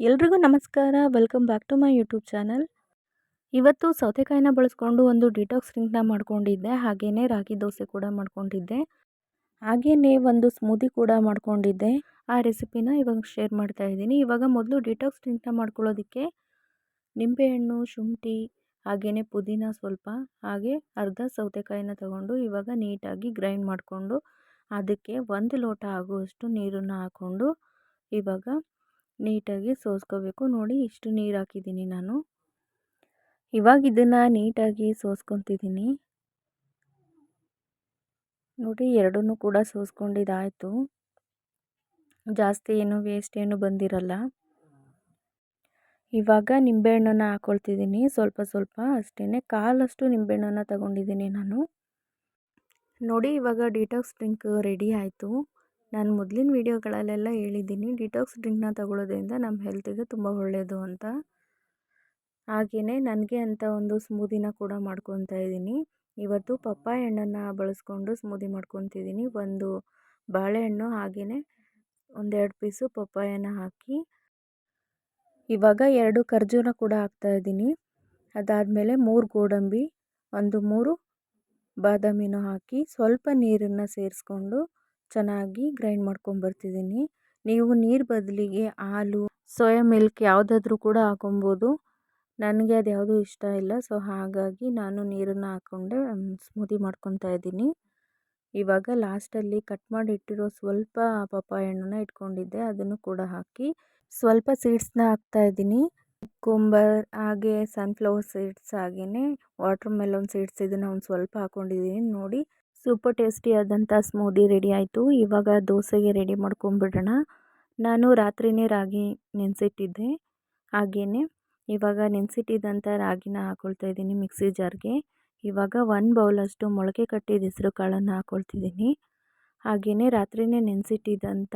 ಎಲ್ರಿಗೂ ನಮಸ್ಕಾರ. Welcome back to my YouTube channel. ಇವತ್ತು ಸೌತೆಕಾಯಿನ ಬಳಸ್ಕೊಂಡು ಒಂದು ಡಿಟಾಕ್ಸ್ ಡ್ರಿಂಕ್ನ ಮಾಡ್ಕೊಂಡಿದ್ದೆ. ಹಾಗೆಯೇ ರಾಗಿ ದೋಸೆ ಕೂಡ ಮಾಡ್ಕೊಂಡಿದ್ದೆ. ಹಾಗೆಯೇ ಒಂದು ಸ್ಮೂದಿ ಕೂಡ ಮಾಡ್ಕೊಂಡಿದ್ದೆ. ಆ ರೆಸಿಪಿನ ಇವಾಗ ಶೇರ್ ಮಾಡ್ತಾ ಇದ್ದೀನಿ. ಇವಾಗ ಮೊದಲು ಡಿಟಾಕ್ಸ್ ಡ್ರಿಂಕ್ನ ಮಾಡ್ಕೊಳ್ಳೋದಕ್ಕೆ ನಿಂಬೆಹಣ್ಣು, ಶುಂಠಿ ಹಾಗೆಯೇ ಪುದೀನ ಸ್ವಲ್ಪ, ಹಾಗೆ ಅರ್ಧ ಸೌತೆಕಾಯಿನ ತಗೊಂಡು ಇವಾಗ ನೀಟಾಗಿ ಗ್ರೈಂಡ್ ಮಾಡಿಕೊಂಡು ಅದಕ್ಕೆ ಒಂದು ಲೋಟ ಆಗುವಷ್ಟು ನೀರನ್ನು ಹಾಕ್ಕೊಂಡು ಇವಾಗ ನೀಟಾಗಿ ಸೋಸ್ಕೋಬೇಕು. ನೋಡಿ, ಇಷ್ಟು ನೀರು ಹಾಕಿದ್ದೀನಿ ನಾನು. ಇವಾಗ ಇದನ್ನು ನೀಟಾಗಿ ಸೋಸ್ಕೊತಿದ್ದೀನಿ. ನೋಡಿ, ಎರಡನ್ನೂ ಕೂಡ ಸೋಸ್ಕೊಂಡಿದ್ದಾಯಿತು ಜಾಸ್ತಿ ಏನು ವೇಸ್ಟ್ ಏನು ಬಂದಿರಲ್ಲ. ಇವಾಗ ನಿಂಬೆಹಣ್ಣನ್ನು ಹಾಕ್ಕೊಳ್ತಿದ್ದೀನಿ ಸ್ವಲ್ಪ ಸ್ವಲ್ಪ ಅಷ್ಟೇ ಕಾಲಷ್ಟು ನಿಂಬೆಹಣ್ಣನ್ನು ತಗೊಂಡಿದ್ದೀನಿ ನಾನು. ನೋಡಿ, ಇವಾಗ ಡಿಟಾಕ್ಸ್ ಡ್ರಿಂಕ್ ರೆಡಿ ಆಯಿತು. ನಾನು ಮೊದಲಿನ ವೀಡಿಯೋಗಳಲ್ಲೆಲ್ಲ ಹೇಳಿದ್ದೀನಿ, ಡಿಟಾಕ್ಸ್ ಡ್ರಿಂಕ್ನ ತಗೊಳ್ಳೋದ್ರಿಂದ ನಮ್ಮ ಹೆಲ್ತಿಗೆ ತುಂಬ ಒಳ್ಳೆಯದು ಅಂತ. ಹಾಗೆಯೇ ನನಗೆ ಅಂತ ಒಂದು ಸ್ಮೂದಿನ ಕೂಡ ಮಾಡ್ಕೊತಾ ಇದ್ದೀನಿ ಇವತ್ತು ಪಪ್ಪಾಯ ಹಣ್ಣನ್ನು ಬಳಸ್ಕೊಂಡು ಸ್ಮೂದಿ ಮಾಡ್ಕೊತಿದ್ದೀನಿ ಒಂದು ಬಾಳೆಹಣ್ಣು ಹಾಗೆಯೇ ಒಂದೆರಡು ಪೀಸು ಪಪ್ಪಾಯನ ಹಾಕಿ. ಇವಾಗ ಎರಡು ಖರ್ಜೂರ ಕೂಡ ಹಾಕ್ತಾಯಿದ್ದೀನಿ ಅದಾದಮೇಲೆ ಮೂರು ಗೋಡಂಬಿ, ಒಂದು ಮೂರು ಬಾದಾಮಿನೂ ಹಾಕಿ. ಸ್ವಲ್ಪ ನೀರನ್ನು ಸೇರಿಸ್ಕೊಂಡು ಚೆನ್ನಾಗಿ ಗ್ರೈಂಡ್ ಮಾಡ್ಕೊಂಬರ್ತಿದ್ದೀನಿ ನೀವು ನೀರು ಬದಲಿಗೆ ಹಾಲು, ಸೋಯಾ ಮಿಲ್ಕ್ ಯಾವುದಾದ್ರೂ ಕೂಡ ಹಾಕೊಬೋದು. ನನಗೆ ಅದು ಯಾವುದೂ ಇಷ್ಟ ಇಲ್ಲ. ಸೊ, ಹಾಗಾಗಿ ನಾನು ನೀರನ್ನು ಹಾಕ್ಕೊಂಡೆ ಸ್ಮೂದಿ ಮಾಡ್ಕೊತಾ ಇದ್ದೀನಿ. ಇವಾಗ ಲಾಸ್ಟಲ್ಲಿ ಕಟ್ ಮಾಡಿ ಇಟ್ಟಿರೋ ಸ್ವಲ್ಪ ಪಪ್ಪಾಯ ಹಣ್ಣನ್ನ ಇಟ್ಕೊಂಡಿದ್ದೆ. ಅದನ್ನು ಕೂಡ ಹಾಕಿ ಸ್ವಲ್ಪ ಸೀಡ್ಸ್ನ ಹಾಕ್ತಾಯಿದ್ದೀನಿ ಕುಂಬರ್ ಹಾಗೆ ಸನ್ಫ್ಲವರ್ ಸೀಡ್ಸ್ ಹಾಗೆಯೇ ವಾಟರ್ ಮೆಲನ್ ಸೀಡ್ಸ್ ಇದನ್ನು ಒಂದು ಸ್ವಲ್ಪ ಹಾಕ್ಕೊಂಡಿದ್ದೀನಿ ನೋಡಿ ಸೂಪರ್ ಟೇಸ್ಟಿ ಆದಂಥ ಸ್ಮೂದಿ ರೆಡಿ ಆಯಿತು. ಇವಾಗ ದೋಸೆಗೆ ರೆಡಿ ಮಾಡ್ಕೊಂಬಿಡೋಣ ನಾನು ರಾತ್ರಿಯೇ ರಾಗಿ ನೆನೆಸಿಟ್ಟಿದ್ದೆ. ಹಾಗೆಯೇ ಇವಾಗ ನೆನೆಸಿಟ್ಟಿದ್ದಂಥ ರಾಗಿನ ಹಾಕ್ಕೊಳ್ತಾ ಇದ್ದೀನಿ ಮಿಕ್ಸಿ ಜಾರ್ಗೆ. ಇವಾಗ ಒನ್ ಬೌಲಷ್ಟು ಮೊಳಕೆ ಕಟ್ಟಿದ ಹೆಸರು ಕಾಳನ್ನು ಹಾಕ್ಕೊಳ್ತಿದ್ದೀನಿ ಹಾಗೆಯೇ ರಾತ್ರಿಯೇ ನೆನೆಸಿಟ್ಟಿದ್ದಂಥ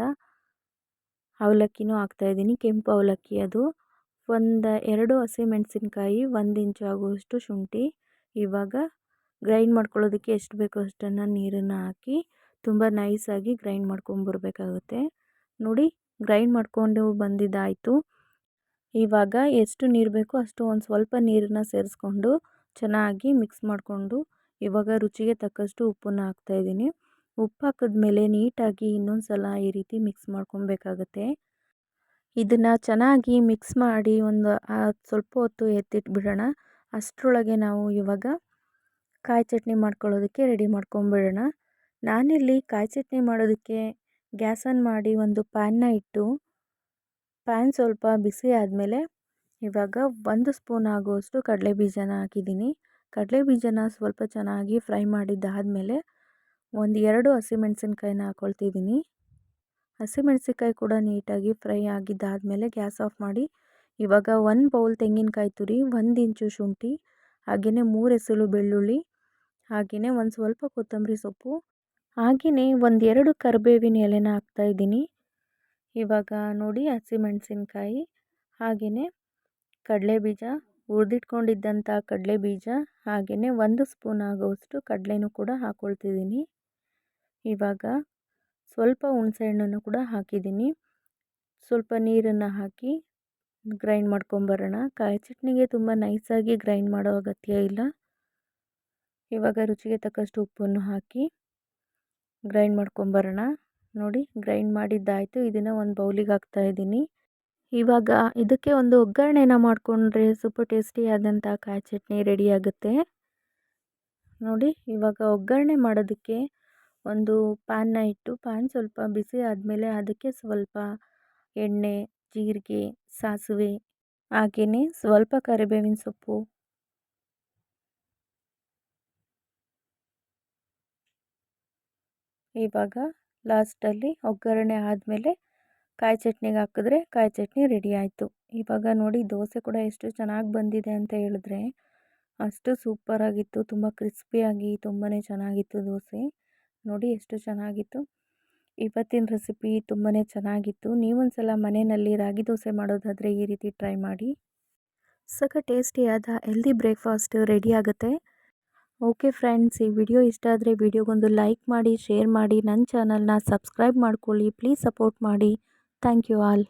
ಅವಲಕ್ಕಿನೂ ಹಾಕ್ತಾಯಿದ್ದೀನಿ ಕೆಂಪು ಅವಲಕ್ಕಿ ಅದು. ಒಂದು, ಎರಡು ಹಸಿಮೆಣಸಿನ್ಕಾಯಿ ಒಂದು ಇಂಚು ಆಗುವಷ್ಟು ಶುಂಠಿ. ಇವಾಗ ಗ್ರೈಂಡ್ ಮಾಡ್ಕೊಳ್ಳೋದಕ್ಕೆ ಎಷ್ಟು ಬೇಕೋ ಅಷ್ಟನ್ನು ನೀರನ್ನು ಹಾಕಿ ತುಂಬ ನೈಸಾಗಿ ಗ್ರೈಂಡ್ ಮಾಡ್ಕೊಂಬರ್ಬೇಕಾಗುತ್ತೆ. ನೋಡಿ ಗ್ರೈಂಡ್ ಮಾಡಿಕೊಂಡು ಬಂದಿದ್ದಾಯಿತು. ಇವಾಗ ಎಷ್ಟು ನೀರು ಬೇಕೋ ಅಷ್ಟು ಒಂದು ಸ್ವಲ್ಪ ನೀರನ್ನು ಸೇರಿಸ್ಕೊಂಡು ಚೆನ್ನಾಗಿ ಮಿಕ್ಸ್ ಮಾಡಿಕೊಂಡು ಇವಾಗ ರುಚಿಗೆ ತಕ್ಕಷ್ಟು ಉಪ್ಪನ್ನು ಹಾಕ್ತಾಯಿದ್ದೀನಿ ಉಪ್ಪು ಹಾಕಿದ್ಮೇಲೆ ನೀಟಾಗಿ ಇನ್ನೊಂದು ಸಲ ಈ ರೀತಿ ಮಿಕ್ಸ್ ಮಾಡ್ಕೊಬೇಕಾಗತ್ತೆ. ಇದನ್ನು ಚೆನ್ನಾಗಿ ಮಿಕ್ಸ್ ಮಾಡಿ ಒಂದು ಸ್ವಲ್ಪ ಹೊತ್ತು ಎತ್ತಿಟ್ಬಿಡೋಣ. ಅಷ್ಟರೊಳಗೆ ನಾವು ಇವಾಗ ಕಾಯಿ ಚಟ್ನಿ ಮಾಡ್ಕೊಳ್ಳೋದಕ್ಕೆ ರೆಡಿ ಮಾಡ್ಕೊಂಬಿಡೋಣ. ನಾನಿಲ್ಲಿ ಕಾಯಿ ಚಟ್ನಿ ಮಾಡೋದಕ್ಕೆ ಗ್ಯಾಸ್ ಆನ್ ಮಾಡಿ ಒಂದು ಪ್ಯಾನ್ನ ಇಟ್ಟು, ಪ್ಯಾನ್ ಸ್ವಲ್ಪ ಬಿಸಿ ಆದಮೇಲೆ ಇವಾಗ ಒಂದು ಸ್ಪೂನ್ ಆಗುವಷ್ಟು ಕಡಲೆ ಬೀಜನ ಹಾಕಿದ್ದೀನಿ. ಕಡಲೆ ಬೀಜನ ಸ್ವಲ್ಪ ಚೆನ್ನಾಗಿ ಫ್ರೈ ಮಾಡಿದ್ದಾದಮೇಲೆ ಒಂದು ಎರಡು ಹಸಿಮೆಣಸಿನ್ಕಾಯಿನ ಹಾಕ್ಕೊಳ್ತಿದ್ದೀನಿ ಹಸಿಮೆಣಸಿನ್ಕಾಯಿ ಕೂಡ ನೀಟಾಗಿ ಫ್ರೈ ಆಗಿದ್ದಾದಮೇಲೆ ಗ್ಯಾಸ್ ಆಫ್ ಮಾಡಿ ಇವಾಗ ಒಂದು ಬೌಲ್ ತೆಂಗಿನಕಾಯಿ ತುರಿ, ಒಂದು ಇಂಚು ಶುಂಠಿ ಹಾಗೆಯೇ ಮೂರು ಎಸಳು ಬೆಳ್ಳುಳ್ಳಿ ಹಾಗೆಯೇ ಒಂದು ಸ್ವಲ್ಪ ಕೊತ್ತಂಬರಿ ಸೊಪ್ಪು ಹಾಗೆಯೇ ಒಂದೆರಡು ಕರಿಬೇವಿನ ಎಲೆನ ಹಾಕ್ತಾಯಿದ್ದೀನಿ ಇವಾಗ ನೋಡಿ ಹಸಿಮೆಣಸಿನ್ಕಾಯಿ ಹಾಗೆಯೇ ಕಡಲೆ ಬೀಜ ಹುರಿದಿಟ್ಕೊಂಡಿದ್ದಂಥ ಕಡಲೆ ಬೀಜ ಹಾಗೆಯೇ ಒಂದು ಸ್ಪೂನ್ ಆಗೋವಷ್ಟು ಕಡಲೆನೂ ಕೂಡ ಹಾಕ್ಕೊಳ್ತಿದ್ದೀನಿ ಇವಾಗ ಸ್ವಲ್ಪ ಹುಣಸೆಹಣ್ಣನ್ನು ಕೂಡ ಹಾಕಿದ್ದೀನಿ. ಸ್ವಲ್ಪ ನೀರನ್ನು ಹಾಕಿ ಗ್ರೈಂಡ್ ಮಾಡ್ಕೊಂಬರೋಣ. ಕಾಯಿ ಚಟ್ನಿಗೆ ತುಂಬ ನೈಸಾಗಿ ಗ್ರೈಂಡ್ ಮಾಡೋ ಅಗತ್ಯ ಇಲ್ಲ. ಇವಾಗ ರುಚಿಗೆ ತಕ್ಕಷ್ಟು ಉಪ್ಪನ್ನು ಹಾಕಿ ಗ್ರೈಂಡ್ ಮಾಡ್ಕೊಂಬರೋಣ. ನೋಡಿ ಗ್ರೈಂಡ್ ಮಾಡಿದ್ದಾಯಿತು. ಇದನ್ನು ಒಂದು ಬೌಲಿಗೆ ಹಾಕ್ತಾಯಿದ್ದೀನಿ ಇವಾಗ ಇದಕ್ಕೆ ಒಂದು ಒಗ್ಗರಣೆನ ಮಾಡಿಕೊಂಡ್ರೆ ಸೂಪರ್ ಟೇಸ್ಟಿಯಾದಂಥ ಕಾಯಿ ಚಟ್ನಿ ರೆಡಿ ಆಗುತ್ತೆ. ನೋಡಿ, ಇವಾಗ ಒಗ್ಗರಣೆ ಮಾಡೋದಕ್ಕೆ ಒಂದು ಪ್ಯಾನ್ನ ಇಟ್ಟು ಪ್ಯಾನ್ ಸ್ವಲ್ಪ ಬಿಸಿ ಆದಮೇಲೆ ಅದಕ್ಕೆ ಸ್ವಲ್ಪ ಎಣ್ಣೆ, ಜೀರಿಗೆ, ಸಾಸಿವೆ ಹಾಗೆಯೇ ಸ್ವಲ್ಪ ಕರಿಬೇವಿನ ಸೊಪ್ಪು ಇವಾಗ ಲಾಸ್ಟಲ್ಲಿ ಒಗ್ಗರಣೆ ಆದಮೇಲೆ ಕಾಯಿ ಚಟ್ನಿಗೆ ಹಾಕಿದ್ರೆ ಕಾಯಿ ಚಟ್ನಿ ರೆಡಿ ಆಯಿತು. ಇವಾಗ ನೋಡಿ ದೋಸೆ ಕೂಡ ಎಷ್ಟು ಚೆನ್ನಾಗಿ ಬಂದಿದೆ ಅಂತ ಹೇಳಿದ್ರೆ ಅಷ್ಟು ಸೂಪರಾಗಿತ್ತು ತುಂಬ ಕ್ರಿಸ್ಪಿಯಾಗಿ ತುಂಬಾ ಚೆನ್ನಾಗಿತ್ತು ದೋಸೆ. ನೋಡಿ ಎಷ್ಟು ಚೆನ್ನಾಗಿತ್ತು. ಇವತ್ತಿನ ರೆಸಿಪಿ ತುಂಬಾ ಚೆನ್ನಾಗಿತ್ತು. ನೀವೊಂದು ಸಲ ಮನೆಯಲ್ಲಿ ರಾಗಿ ದೋಸೆ ಮಾಡೋದಾದರೆ ಈ ರೀತಿ ಟ್ರೈ ಮಾಡಿ. ಸಖ ಟೇಸ್ಟಿಯಾದ ಹೆಲ್ದಿ ಬ್ರೇಕ್ಫಾಸ್ಟ್ ರೆಡಿ ಆಗುತ್ತೆ. ಓಕೆ ಫ್ರೆಂಡ್ಸ್, ಈ ವಿಡಿಯೋ ಇಷ್ಟ ಆದರೆ ವಿಡಿಯೋಗೊಂದು ಲೈಕ್ ಮಾಡಿ, ಶೇರ್ ಮಾಡಿ ನನ್ನ ಚಾನಲ್ನ ಸಬ್ಸ್ಕ್ರೈಬ್ ಮಾಡ್ಕೊಳ್ಳಿ, ಪ್ಲೀಸ್ ಸಪೋರ್ಟ್ ಮಾಡಿ. Thank you all.